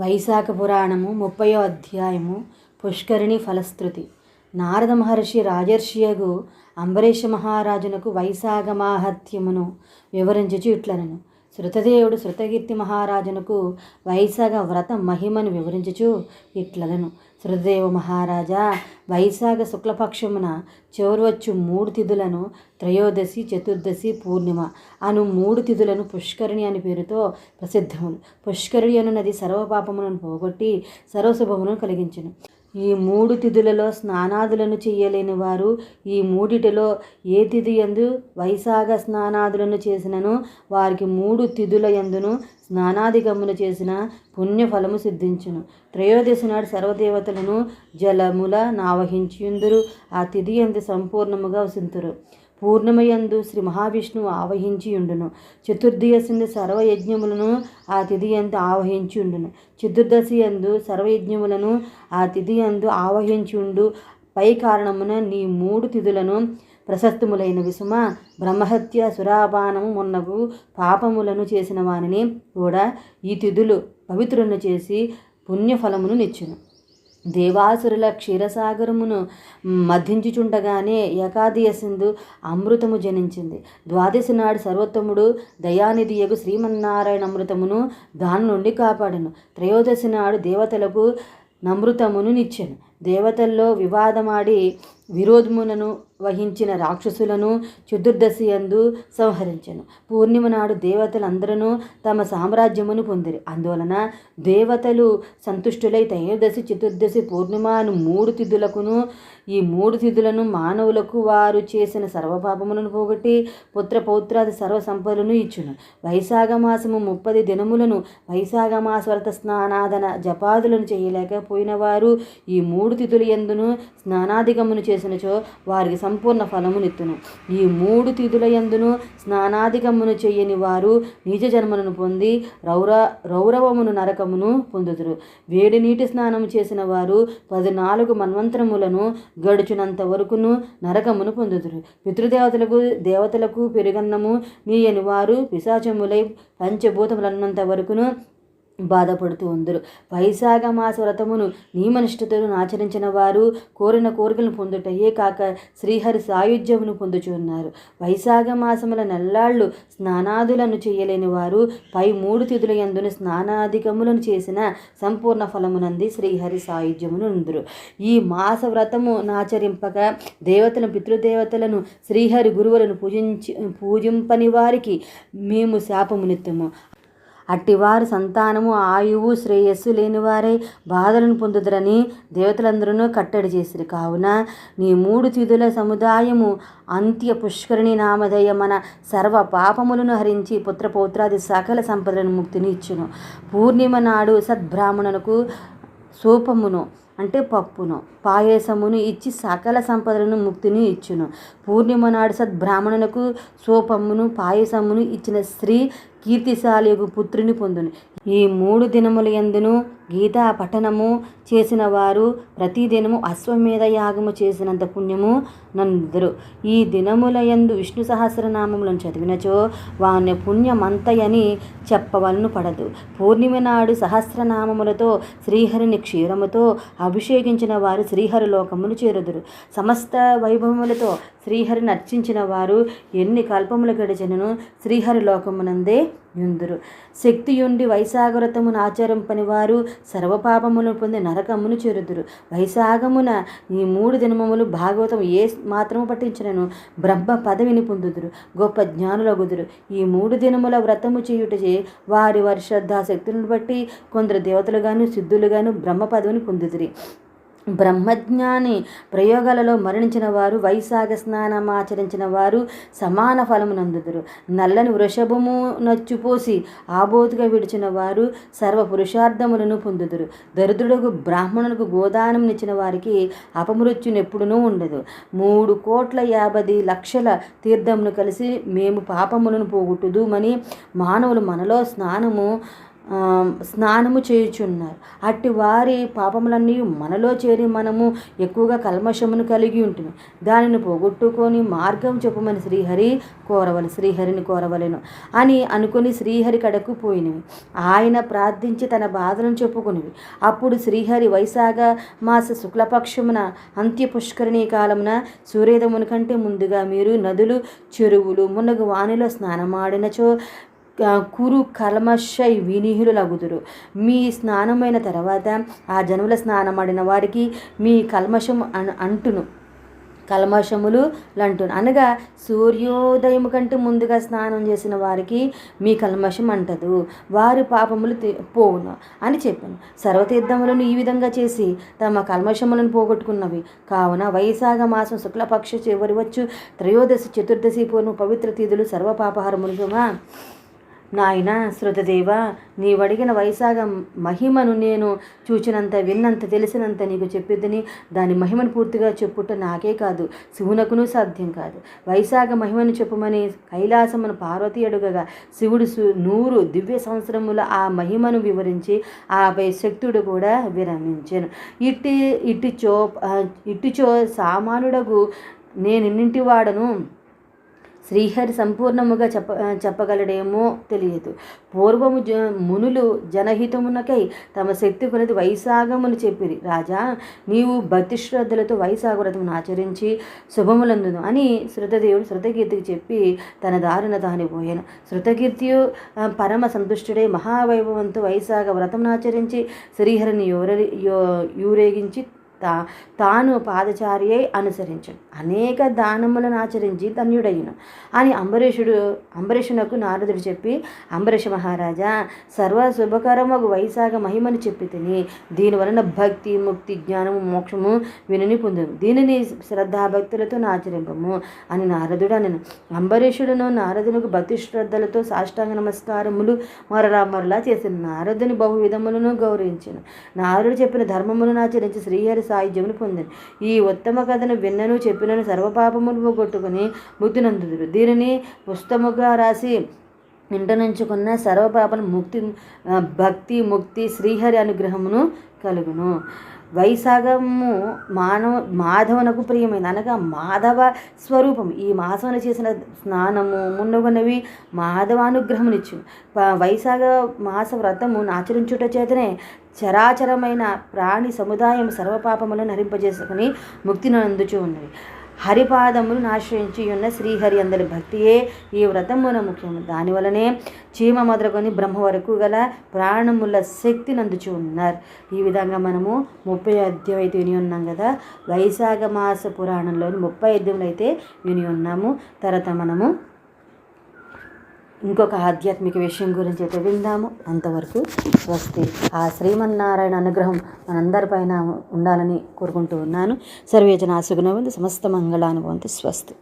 వైశాఖ పురాణము ముప్పయో అధ్యాయము పుష్కరిణి ఫలశ్రుతి. నారద మహర్షి రాజర్షియగు అంబరీష మహారాజునకు వైశాఖ మాహత్యమును వివరించుచు ఇట్లనను. శృతదేవుడు శృతకీర్తి మహారాజునకు వైశాఖ వ్రత మహిమను వివరించుచు ఇట్లలను శృతదేవ మహారాజా వైశాఖ శుక్లపక్షమున చివరవచ్చు మూడు తిథులను త్రయోదశి చతుర్దశి పూర్ణిమ అను మూడు తిథులను పుష్కరిణి అని పేరుతో ప్రసిద్ధములు. పుష్కరిణి అనున్నది సర్వపాపములను పోగొట్టి సర్వశుభములను కలిగించును. ఈ మూడు తిథులలో స్నానాదులను చెయ్యలేని వారు ఈ మూడిటిలో ఏ తిథి ఎందు వైశాఖ స్నానాదులను చేసినను వారికి మూడు తిథుల యందును స్నానాదిగమును చేసిన పుణ్యఫలము సిద్ధించును. త్రయోదశి నాడు సర్వదేవతలను జలముల నావహించియుందురు ఆ తిథి ఎందు సంపూర్ణముగా వసింతురు. పూర్ణిమయందు శ్రీ మహావిష్ణువు ఆవహించి ఉండును చతుర్దశి సర్వయజ్ఞములను ఆ తిథి ఎందు ఆవహించి ఉండును చతుర్దశి ఎందు సర్వయజ్ఞములను ఆ తిథి ఎందు ఆవహించి ఉండు పై కారణమున నీ మూడు తిథులను ప్రశస్తములైన విసుమ బ్రహ్మహత్య సురాపానము మున్నగు పాపములను చేసిన వానిని కూడా ఈ తిథులు పవిత్రులను చేసి పుణ్యఫలమును నిచ్చును. దేవాసురుల క్షీరసాగరమును మధించుచుండగానే ఏకాదశిందు అమృతము జనించింది. ద్వాదశి నాడు సర్వోత్తముడు దయానిధియగు శ్రీమన్నారాయణ అమృతమును దాని నుండి కాపాడను. త్రయోదశి నాడు దేవతలకు నమృతమును నిచ్చెను. దేవతల్లో వివాదమాడి విరోధములను వహించిన రాక్షసులను చతుర్దశి యందు సంహరించను. పూర్ణిమ నాడు దేవతలందరూ తమ సామ్రాజ్యమును పొందిరి. అందువలన దేవతలు సంతుష్టులై త్రయోదశి చతుర్దశి పూర్ణిమ అను మూడు తిథులకును ఈ మూడు తిథులను మానవులకు వారు చేసిన సర్వపాపములను పోగొట్టి పుత్ర పౌత్రాది సర్వ సంపదలను ఇచ్చును. వైశాఖ మాసము ముప్పది దినములను వైశాఖ మాస వ్రత స్నానాదన జపాదులను చేయలేకపోయిన వారు ఈ మూడు తిథుల ఎందును స్నానాధిగమును చేసినచో వారికి సంపూర్ణ ఫలమునిత్తును ఈ మూడు తిథుల ఎందును స్నానాధికమును చెయ్యని వారు నీచ జన్మలను పొంది రౌర రౌరవమును నరకమును పొందుదురు. వేడి నీటి స్నానము చేసిన వారు పద్నాలుగు మన్వంతరములను గడుచునంత వరకును నరకమును పొందుదురు. పితృదేవతలకు దేవతలకు పెరుగన్నము నీయని వారు పిశాచములై పంచభూతములన్నంత వరకును బాధపడుతూ ఉందరు. వైశాఖ మాస వ్రతమును నియమనిష్టతను ఆచరించిన వారు కోరిన కోరికలను పొందుటయే కాక శ్రీహరి సాయుధ్యమును పొందుచున్నారు వైశాఖ మాసముల నెల్లాళ్ళు స్నానాదులను చేయలేని వారు పై మూడు తిథుల యందున స్నానాధికములను చేసిన సంపూర్ణ ఫలమునంది శ్రీహరి సాయుధ్యమును ఉందురు. ఈ మాస వ్రతము నాచరింపక దేవతలను పితృదేవతలను శ్రీహరి గురువులను పూజించి పూజింపని వారికి మేము శాపమునిత్తము. అట్టివారు సంతానము ఆయువు శ్రేయస్సు లేనివారై బాధలను పొందుదరని దేవతలందరూ కట్టడి చేసిరి. కావున నీ మూడు తిథుల సముదాయము అంత్య పుష్కరిణి నామధేయ మన సర్వ పాపములను హరించి పుత్రపౌత్రాది సకల సంపదలను ముక్తిని ఇచ్చును. పూర్ణిమ నాడు సద్బ్రాహ్మణునకు సూపమును అంటే పప్పును పాయసమును ఇచ్చి సకల సంపదలను ముక్తిని ఇచ్చును. పూర్ణిమ నాడు సద్బ్రాహ్మణునకు సోపమును పాయసమును ఇచ్చిన స్త్రీ కీర్తిశాలి పుత్రుని పొందును. ఈ మూడు దినముల ఎందును గీతా పఠనము చేసిన వారు ప్రతిదినము అశ్వమేధ యాగము చేసినంత పుణ్యము నందురు ఈ దినముల యందు విష్ణు సహస్రనామములను చదివినచో వాని పుణ్యమంతయని చెప్పవలను పడదు. పూర్ణిమ నాడు సహస్రనామములతో శ్రీహరిని క్షీరముతో అభిషేకించిన వారు శ్రీహరి లోకమును చేరుదురు. సమస్త వైభవములతో శ్రీహరిని అర్చించిన వారు ఎన్ని కల్పములు గడిచినను శ్రీహరి లోకమునందే యుందురు. శక్తియుండి వైశాఖవ్రతమును ఆచరింపని వారు సర్వపాపములు పొంది నరకమును చేరుదురు. వైశాగమున ఈ మూడు దినములు భాగవతం ఏ మాత్రము పఠించినను బ్రహ్మ పదవిని పొందుదురు. గొప్ప జ్ఞానులగుదురు. ఈ మూడు దినముల వ్రతము చేయుటచే వారి వారి శ్రద్ధాశక్తులను బట్టి కొందరు దేవతలుగాను సిద్ధులుగాను బ్రహ్మ పదవిని పొందుదురి. బ్రహ్మజ్ఞాని ప్రయోగాలలో మరణించిన వారు వైశాఖ స్నానం ఆచరించిన వారు సమాన ఫలము నందుదురు నల్లని వృషభము నచ్చుపోసి ఆబోతుగా విడిచిన వారు సర్వ పురుషార్థములను పొందుదురు. దరిద్రుడుకు బ్రాహ్మణులకు గోదానం ఇచ్చిన వారికి అపమృత్యునెప్పుడునూ ఉండదు. మూడు కోట్ల యాభై లక్షల తీర్థమును కలిసి మేము పాపములను పోగొట్టుదుమని మానవులు మనలో స్నానము స్నానము చేయుచున్నారు. అట్టి వారి పాపములన్నీ మనలో చేరి మనము ఎక్కువగా కల్మషమును కలిగి ఉంటుంది దానిని పోగొట్టుకొని మార్గం చెప్పమని శ్రీహరి కోరవలను శ్రీహరిని కోరవలను అని అనుకుని శ్రీహరి కడకు పోయినవి. ఆయన ప్రార్థించి తన బాధలను చెప్పుకునివి. అప్పుడు శ్రీహరి వైశాఖ మాస శుక్లపక్షమున అంత్య పుష్కరిణీ కాలమున సూర్యోదయమున కంటే ముందుగా మీరు నదులు చెరువులు మునగు వానిలో స్నానమాడినచో కురు కల్మషై వినిహులగుదురు. మీ స్నానమైన తర్వాత ఆ జనుల స్నానమాడిన వారికి మీ కల్మషం అన్ అంటును. కల్మషములు అంటును అనగా సూర్యోదయం కంటే ముందుగా స్నానం చేసిన వారికి మీ కల్మషం అంటదు. వారి పాపములు పోవును అని చెప్పాను. సర్వతీర్థములను ఈ విధంగా చేసి తమ కల్మషములను పోగొట్టుకున్నవి. కావున వైశాఖ మాసం శుక్లపక్ష చివరి వచ్చు. త్రయోదశి చతుర్దశి పూర్ణ పవిత్ర తిథులు సర్వపాపహారములుగా నాయన శృతదేవ నీవడిగిన వైశాగ మహిమను నేను చూచినంత విన్నంత తెలిసినంత నీకు చెప్పిద్దని దాని మహిమను పూర్తిగా చెప్పుట నాకే కాదు శివునకును సాధ్యం కాదు. వైశాఖ మహిమను చెప్పమని కైలాసమును పార్వతి అడుగగా శివుడు సు- నూరు దివ్య సంవత్సరముల ఆ మహిమను వివరించి ఆపై శక్తుడు కూడా విరమించాను. ఇట్టి ఇట్టిచో ఇట్టిచో సామానుడగు నేనిన్నింటి వాడను? శ్రీహరి సంపూర్ణముగా చెప్ప చెప్పగలడేమో తెలియదు. పూర్వము జ మునులు జనహితమునకై తమ శక్తి కొలది వైశాగమును చెప్పిరి. రాజా నీవు భక్తి శ్రద్ధలతో వైశాగ వ్రతమును ఆచరించి శుభములందును అని శృతదేవుడు శృతకీర్తికి చెప్పి తన దారిన దాని పోయాను. శృతకీర్తియు పరమ సంతుష్టుడై మహావైభవంతో వైశాఖ వ్రతమును ఆచరించి శ్రీహరిని యూరరి యో- యూరేగించి తా తాను పాదచారియై అనుసరించను అనేక దానములను ఆచరించి ధన్యుడయ్యను. అని అంబరీషుడు అంబరీషునకు నారదుడు చెప్పి అంబరీష మహారాజా సర్వ శుభకరమగు వైశాఖ మహిమని చెప్పి తిని దీని వలన భక్తి ముక్తి జ్ఞానము మోక్షము వినని పొందము. దీనిని శ్రద్ధాభక్తులతో ఆచరింపము అని నారదుడు అనను. అంబరీషుడును నారదునకు భక్తి శ్రద్ధలతో సాష్టాంగ నమస్కారములు మరలా మరలా చేసిన. నారదుని బహు విధములను గౌరవించను. నారదుడు చెప్పిన ధర్మములను ఆచరించి శ్రీహరి సాయుధ్యమును పొందిన. ఈ ఉత్తమ కథను విన్నను చెప్పినను సర్వపాపమును పోగొట్టుకుని ముక్తి దీనిని పుస్తముగా రాసి ఇంటనుంచుకున్న సర్వపాపను ముక్తి భక్తి ముక్తి శ్రీహరి అనుగ్రహమును కలుగును. వైశాగము మానవ మాధవనకు ప్రియమైంది. అనగా మాధవ స్వరూపం. ఈ మాసమున చేసిన స్నానము మున్నగునవి మాధవానుగ్రహమునిచ్చు. వైశాఖ మాస వ్రతము ఆచరించుట చేతనే చరాచరమైన ప్రాణి సముదాయం సర్వపాపములను హరింపజేసుకుని ముక్తిని అందుచూ ఉన్నవి హరిపాదమును ఆశ్రయించి ఉన్న శ్రీహరి అందరి భక్తియే ఈ వ్రతమున ముఖ్యము. దానివలనే చీమ మొదలుకొని బ్రహ్మ వరకు గల ప్రాణముల శక్తి నందుచు ఉన్నారు. ఈ విధంగా మనము ముప్పై అధ్యాయం అయితే విని ఉన్నాం కదా. వైశాఖ మాస పురాణంలోని ముప్పై అధ్యాయులు అయితే విని ఉన్నాము. తర్వాత మనము ఇంకొక ఆధ్యాత్మిక విషయం గురించి అయితే విందాము. అంతవరకు స్వస్తి ఆ శ్రీమన్నారాయణ అనుగ్రహం మనందరిపైన ఉండాలని కోరుకుంటూ ఉన్నాను. సర్వేజన సుగుణవంతు సమస్త మంగళానుభవంతు స్వస్తి.